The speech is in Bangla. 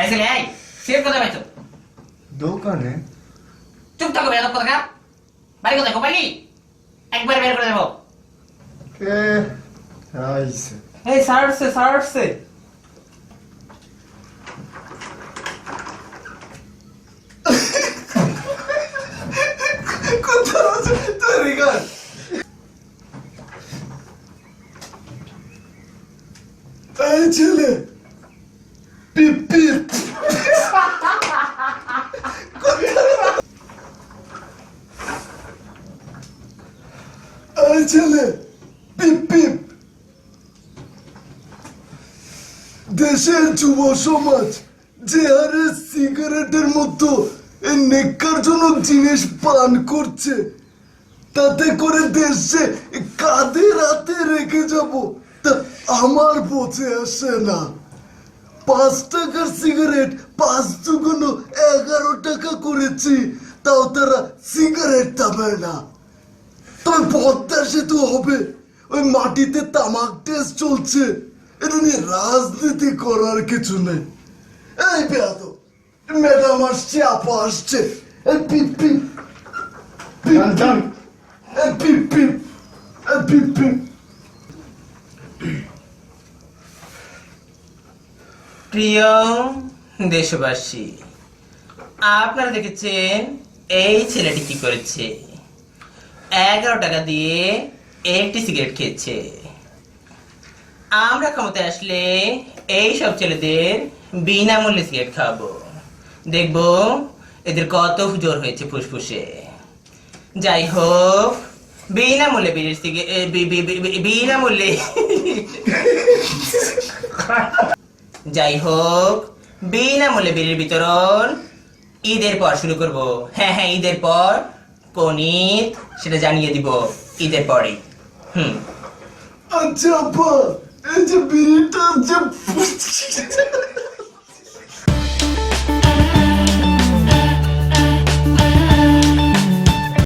এই ছেলে এই সিগারেট কোথায় পাইছো? দোকানে। চুপ থাকো বেয়াদব কথা বাড়ি কোথায়? কোপালি একবার বের করে দেবো। কে আইছে। এই তৈরি কর। এই ছেলে পিপ পিপ এই ছেলে, পিপ পিপ। দেশের যুব সমাজ যে হারে সিগারেটের মতো এই জিনিস পান করছে, তাতে করে দেশে কাঁধে রাতে রেখে যাব। তা আমার বোঝে আসে না। পাঁচ টাকার সিগারেট, পাঁচ দুগুণ এগারো টাকা করেছি, তাও তারা সিগারেট দাবে না। তবে পদ্মা সেতু হবে। ওই মাটিতে তামাক টেস্ট চলছে। এটা নিয়ে রাজনীতি করার কিছু নেই। এই পেয়াদ ম্যাডাম আসছে আপা আসছে। এই পিপ পিপ। পিপ পিপ এই পিপ পিপ। এই পিপ পিপ। প্রিয় দেশবাসী আপনারা দেখেছেন এই ছেলেটি কি করেছে? এগারো টাকা দিয়ে একটি সিগারেট খেয়েছে। আমরা ক্ষমতায় আসলে এই সব ছেলেদের বিনামূল্যে সিগারেট খাওয়াবো। দেখব এদের কত জোর হয়েছে ফুসফুসে। যাই হোক, বিনামূল্যে বিড়ির সিগারেট বিনামূল্যে যাই হোক, বিনামূল্যে বিড়ির বিতরণ ঈদের পর শুরু করব। হ্যাঁ হ্যাঁ ঈদের পর ঈদ সেটা জানিয়ে দিব ঈদের পরে। হুম। আচ্ছা আপা এই যে বিড়িটা যে